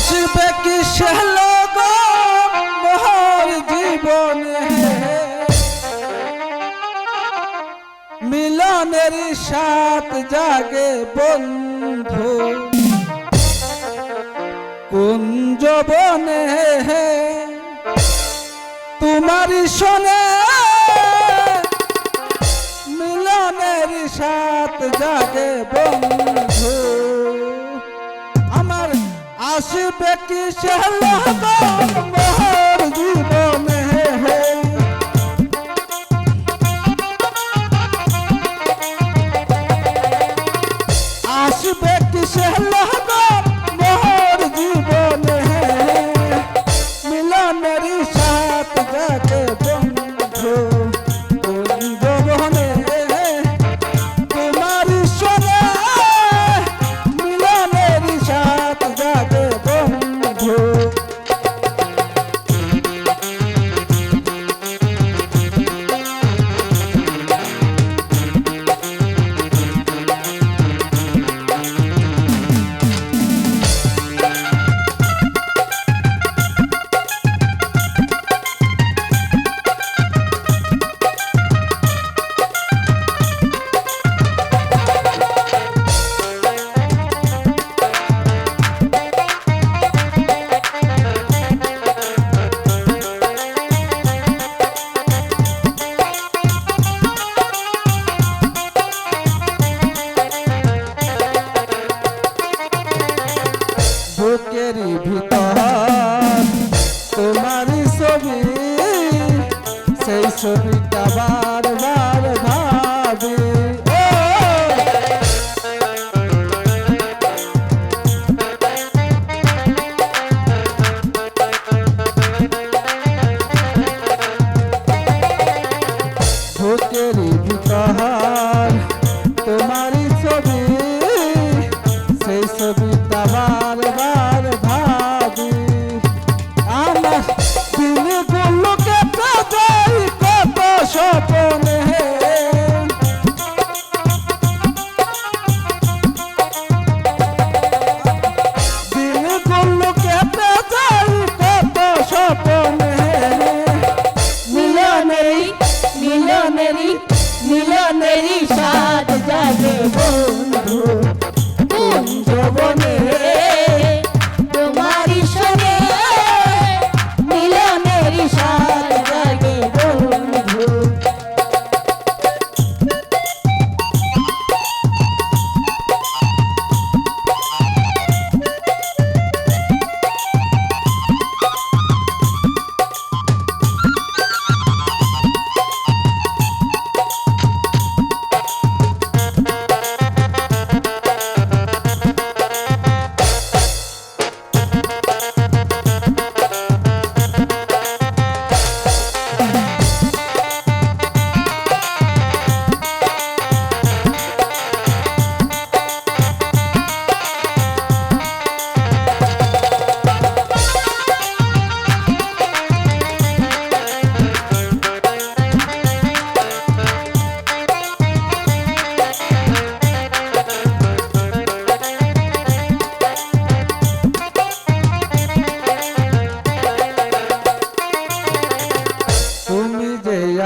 আসবে কি সেলগ মোহর জীবনে? মিলনের সাত জাগে বন্ধু। কুঞ্জ বনে তোমারই শোনে। মিলনের সাত জাগে বন্ধু। আসবে কি মোহর জীবনে আসবে কি মোহর সেই বারবার ভাবি। ও বুকেরই তোমারই ছবি সেই ছবিটা বারবার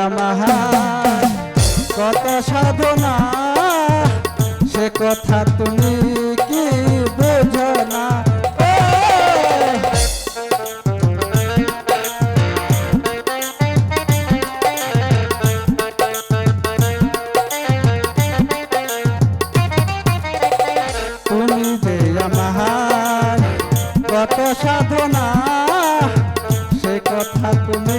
আমার কত সাধনা সে কথা তুমি কি বোঝনা সাধনা সে কথা তুমি